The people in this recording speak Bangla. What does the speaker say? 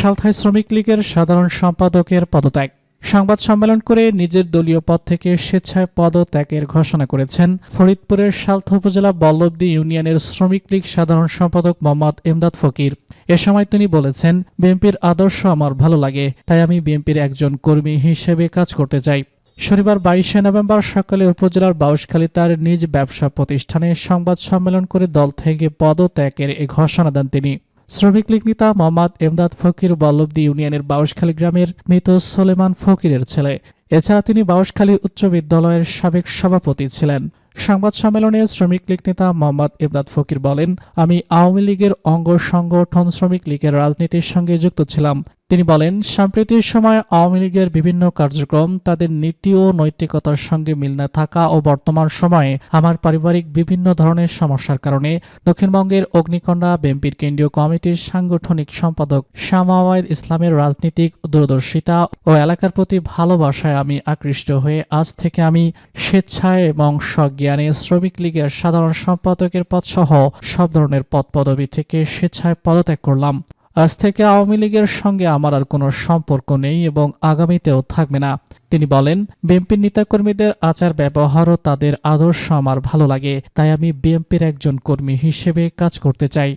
সালথায় শ্রমিক লীগের সাধারণ সম্পাদকের পদত্যাগ। সংবাদ সম্মেলন করে নিজের দলীয় পদ থেকে স্বেচ্ছায় পদত্যাগের ঘোষণা করেছেন ফরিদপুরের সালথা উপজেলা বল্লভদী ইউনিয়নের শ্রমিক লীগ সাধারণ সম্পাদক মোহাম্মদ এমদাদ ফকির। এ সময় তিনি বলেছেন, বিএনপির আদর্শ আমার ভালো লাগে, তাই আমি বিএনপির একজন কর্মী হিসেবে কাজ করতে চাই। শনিবার বাইশে নভেম্বর সকালে উপজেলার বাউশখালী তার নিজ ব্যবসা প্রতিষ্ঠানে সংবাদ সম্মেলন করে দল থেকে পদত্যাগের এ ঘোষণা দেন তিনি। শ্রমিক লীগ নেতা মোহাম্মদ এমদাদ ফকির বল্লভদী ইউনিয়নের বাউশখালী গ্রামের মৃত সোলেমান ফকিরের ছেলে। এছাড়া তিনি বাউশখালী উচ্চ বিদ্যালয়ের সাবেক সভাপতি ছিলেন। সংবাদ সম্মেলনে শ্রমিক লীগ নেতা মোহাম্মদ ইমদাদ ফকির বলেন, আমি আওয়ামী লীগের অঙ্গ সংগঠন শ্রমিক লীগের রাজনীতির সঙ্গে যুক্ত ছিলাম। তিনি বলেন, সাম্প্রতিক সময়ে আওয়ামী লীগের বিভিন্ন কার্যক্রম তাদের নীতি ও নৈতিকতার সঙ্গে মিল না থাকা ও বর্তমান সময়ে আমার পারিবারিক বিভিন্ন ধরনের সমস্যার কারণে দক্ষিণবঙ্গের অগ্নিকণ্ডা বিএনপির কেন্দ্রীয় কমিটির সাংগঠনিক সম্পাদক শামাওয়াদ ইসলামের রাজনীতিক দূরদর্শিতা ও এলাকার প্রতি ভালোবাসায় আমি আকৃষ্ট হয়ে আজ থেকে আমি স্বেচ্ছায় এবং সজ্ঞানে শ্রমিক লীগের সাধারণ সম্পাদকের পদসহ সব ধরনের পদ পদবি থেকে স্বেচ্ছায় পদত্যাগ করলাম। আজ থেকে আওয়ামী লীগের সঙ্গে আমার আর কোনো সম্পর্ক নেই এবং আগামীতেও থাকবে না। তিনি বলেন, বিএনপির নেতাকর্মীদের আচার ব্যবহারও তাদের আদর্শ আমার ভালো লাগে, তাই আমি বিএনপির একজন কর্মী হিসেবে কাজ করতে চাই।